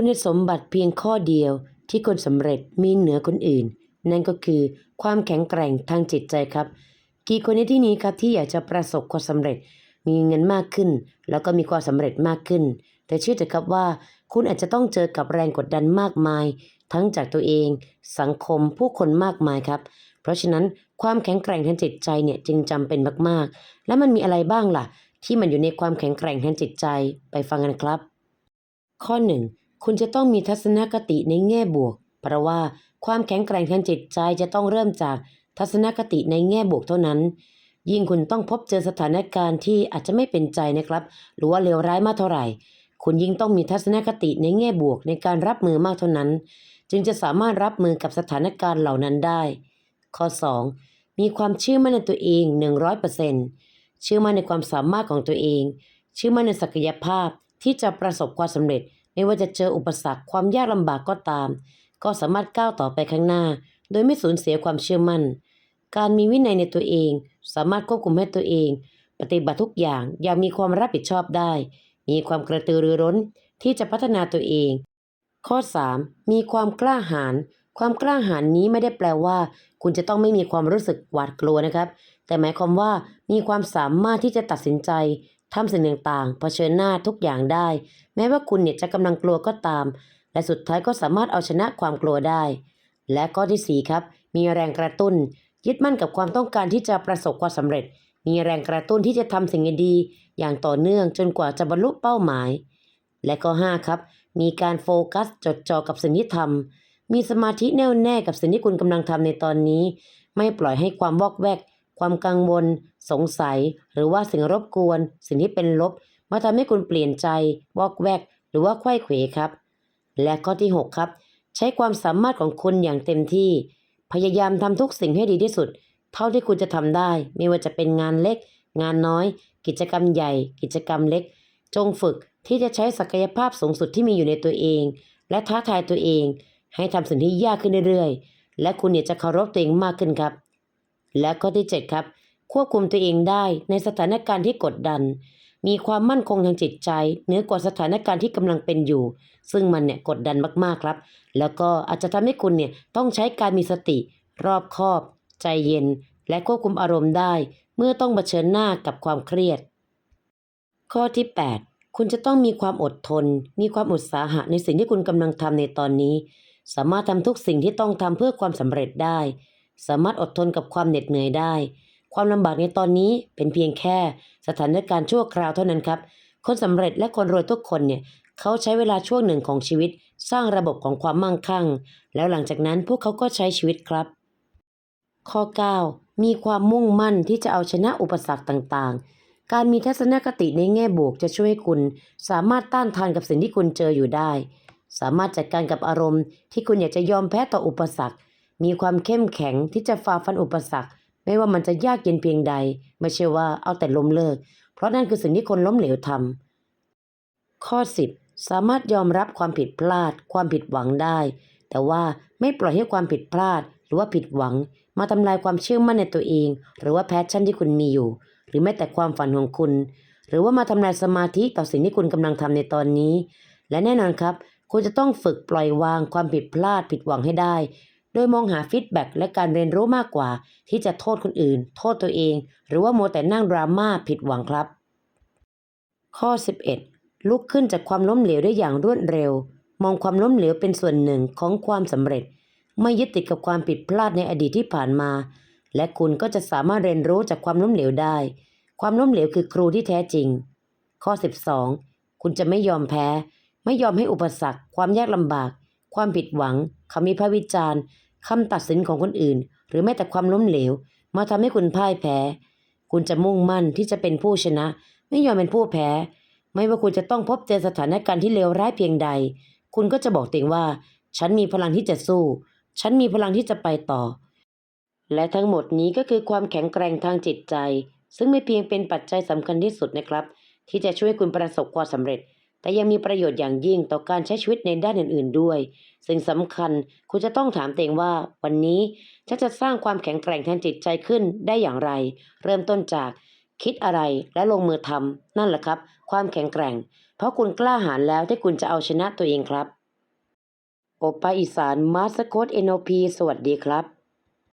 คุณสมบัติเพียงข้อเดียวที่คนสำเร็จมีเหนือคนอื่น นั่นก็คือความแข็งแกร่งทางจิตใจครับ กี่คนในที่นี้ครับที่อยากจะประสบความสำเร็จ มีเงินมากขึ้น แล้วก็มีความสำเร็จมากขึ้น แต่เชื่อเถอะครับว่า คุณอาจจะต้องเจอกับแรงกดดันมากมาย ทั้งจากตัวเอง สังคมผู้คนมากมายครับ เพราะฉะนั้นความแข็งแกร่งทางจิตใจเนี่ยจึงจำเป็นมากๆ และมันมีอะไรบ้างล่ะ ที่มันอยู่ในความแข็งแกร่งทางจิตใจไปฟังกันครับ ข้อหนึ่ง คุณจะต้องมีทัศนคติในแง่บวก เพราะว่าความแข็งแกร่งทางจิตใจจะต้องเริ่มจากทัศนคติในแง่บวกเท่านั้น ยิ่งคุณต้องพบเจอสถานการณ์ที่อาจจะไม่เป็นใจนะครับ หรือว่าเลวร้ายมากเท่าไหร่ คุณยิ่งต้องมีทัศนคติในแง่บวกในการรับมือมากเท่านั้น จึงจะสามารถรับมือกับสถานการณ์เหล่านั้นได้ ข้อ 2. มีความเชื่อมั่นในตัวเอง 100%เชื่อมั่นในความสามารถของตัวเอง เชื่อมั่นในศักยภาพที่จะประสบความสำเร็จ ไม่ว่าจะเจออุปสรรคความยากลำบากก็ตาม ก็สามารถก้าวต่อไปข้างหน้า โดยไม่สูญเสียความเชื่อมั่น การมีวินัยในตัวเอง สามารถควบคุมให้ตัวเอง ปฏิบัติทุกอย่างอย่างมีความรับผิดชอบได้ มีความกระตือรือร้นที่จะพัฒนาตัวเอง ข้อ 3. มีความกล้าหาญความกล้าหาญนี้ไม่ได้แปลว่า คุณจะต้องไม่มีความรู้สึกหวาดกลัวนะครับ แต่หมายความว่ามีความสามารถที่จะตัดสินใจ ทำสิ่งต่างๆเผชิญหน้าทุกอย่างได้ แม้ว่าคุณเนี่ยจะกำลังกลัวก็ตาม และสุดท้ายก็สามารถเอาชนะความกลัวได้ และข้อที่ 4 ครับ มีแรงกระตุ้น ยึดมั่นกับความต้องการที่จะประสบความสำเร็จ มีแรงกระตุ้นที่จะทำสิ่งดีๆอย่างต่อเนื่องจนกว่าจะบรรลุเป้าหมาย และข้อ5ครับ มีการโฟกัสจดจ่อกับสิ่งที่ทำมีสมาธิแน่วแน่กับสิ่งที่คุณกำลังทำในตอนนี้ ไม่ปล่อยให้ความวอกแวก ความกังวล สงสัย หรือว่าสิ่งรบกวน สิ่งที่เป็นลบมาทำให้คุณเปลี่ยนใจ วอกแวก หรือว่าไขว้เขวครับ และข้อที่ 6 ครับ ใช้ความสามารถของคุณอย่างเต็มที่ พยายามทำทุกสิ่งให้ดีที่สุด เท่าที่คุณจะทำได้ ไม่ว่าจะเป็นงานเล็ก งานน้อย กิจกรรมใหญ่ กิจกรรมเล็ก จงฝึกที่จะใช้ศักยภาพสูงสุดที่มีอยู่ในตัวเอง และท้าทายตัวเอง ให้ทำสิ่งที่ยากขึ้นเรื่อยๆ และคุณเนี่ยจะเคารพตัวเองมากขึ้นครับ และข้อที่ 7 ครับ ควบคุมตัวเองได้ในสถานการณ์ที่กดดัน มีความมั่นคงทางจิตใจเหนือกว่าสถานการณ์ที่กำลังเป็นอยู่ ซึ่งมันเนี่ยกดดันมากๆครับ แล้วก็อาจจะทำให้คุณเนี่ยต้องใช้การมีสติรอบคอบ ใจเย็น และควบคุมอารมณ์ได้ เมื่อต้องเผชิญหน้ากับความเครียด ข้อที่ 8 คุณจะต้องมีความอดทน มีความอุตสาหะในสิ่งที่คุณกำลังทำในตอนนี้ สามารถทำทุกสิ่งที่ต้องทำเพื่อความสำเร็จได้ สามารถอดทนกับความเหน็ดเหนื่อยได้ ความลำบากในตอนนี้เป็นเพียงแค่สถานการณ์ชั่วคราวเท่านั้นครับ คนสำเร็จและคนรวยทุกคนเนี่ยเขาใช้เวลาช่วงหนึ่งของชีวิต สร้างระบบของความมั่งคั่ง แล้วหลังจากนั้นพวกเขาก็ใช้ชีวิตครับ ข้อ 9 มีความมุ่งมั่นที่จะเอาชนะอุปสรรคต่างๆ การมีทัศนคติในแง่บวกจะช่วยให้คุณ สามารถต้านทานกับสิ่งที่คุณเจออยู่ได้ สามารถจัดการกับอารมณ์ที่คุณอยากจะยอมแพ้ต่ออุปสรรค มีความเข้มแข็งที่จะฝ่าฟันอุปสรรค ไม่ว่ามันจะยากเย็นเพียงใด ไม่ใช่ว่าเอาแต่ล้มเลิก เพราะนั่นคือสิ่งที่คนล้มเหลวทำข้อ 10 สามารถยอมรับความผิดพลาด ความผิดหวังได้ แต่ว่าไม่ปล่อยให้ความผิดพลาด หรือว่าผิดหวัง มาทำลายความเชื่อมั่นในตัวเอง หรือว่าแพชชั่นที่คุณมีอยู่ หรือแม้แต่ความฝันของคุณ หรือว่ามาทำลายสมาธิต่อสิ่งที่คุณกำลังทำในตอนนี้ และแน่นอนครับคุณจะต้องฝึกปล่อยวางความผิดพลาดผิดหวังให้ได้ ดยมองหาฟีดแบ็กและการเรียนรู้มากกว่า ที่จะโทษคนอื่น โทษตัวเอง หรือว่าโมวแต่นั่งดราม่าผิดหวังครับ ข้อ 11 ลุกขึ้นจากความล้มเหลวได้อย่างรวดเร็ว มองความล้มเหลวเป็นส่วนหนึ่งของความสำเร็จ ไม่ยึดติดกับความผิดพลาดในอดีตที่ผ่านมา และคุณก็จะสามารถเรียนรู้จากความล้มเหลวได้ ความล้มเหลวคือครูที่แท้จริง ข้อ 12 คุณจะไม่ยอมแพ้ ไม่ยอมให้อุปสรรค ความยากลำบาก ความผิดหวัง คำวิพากษ์วิจารณ์คำตัดสินของคนอื่น หรือแม้แต่ความล้มเหลว มาทำให้คุณพ่ายแพ้ คุณจะมุ่งมั่นที่จะเป็นผู้ชนะ ไม่ยอมเป็นผู้แพ้ ไม่ว่าคุณจะต้องพบเจอสถานการณ์ที่เลวร้ายเพียงใด คุณก็จะบอกตัวเองว่า ฉันมีพลังที่จะสู้ ฉันมีพลังที่จะไปต่อ และทั้งหมดนี้ก็คือความแข็งแกร่งทางจิตใจ ซึ่งไม่เพียงเป็นปัจจัยสำคัญที่สุดนะครับ ที่จะช่วยคุณประสบความสำเร็จ แต่ยังมีประโยชน์อย่างยิ่งต่อการใช้ชีวิตในด้านอื่น ๆ ด้วยสิ่งสำคัญคุณจะต้องถามตัวเองว่า วันนี้ฉันจะสร้างความแข็งแกร่งทางจิตใจขึ้นได้อย่างไร เริ่มต้นจากคิดอะไรและลงมือทำนั่นแหละครับ ความแข็งแกร่ง เพราะคุณกล้าหาญแล้วที่คุณจะเอาชนะตัวเองครับ โอปาอีสานมาสโคต NOP สวัสดีครับ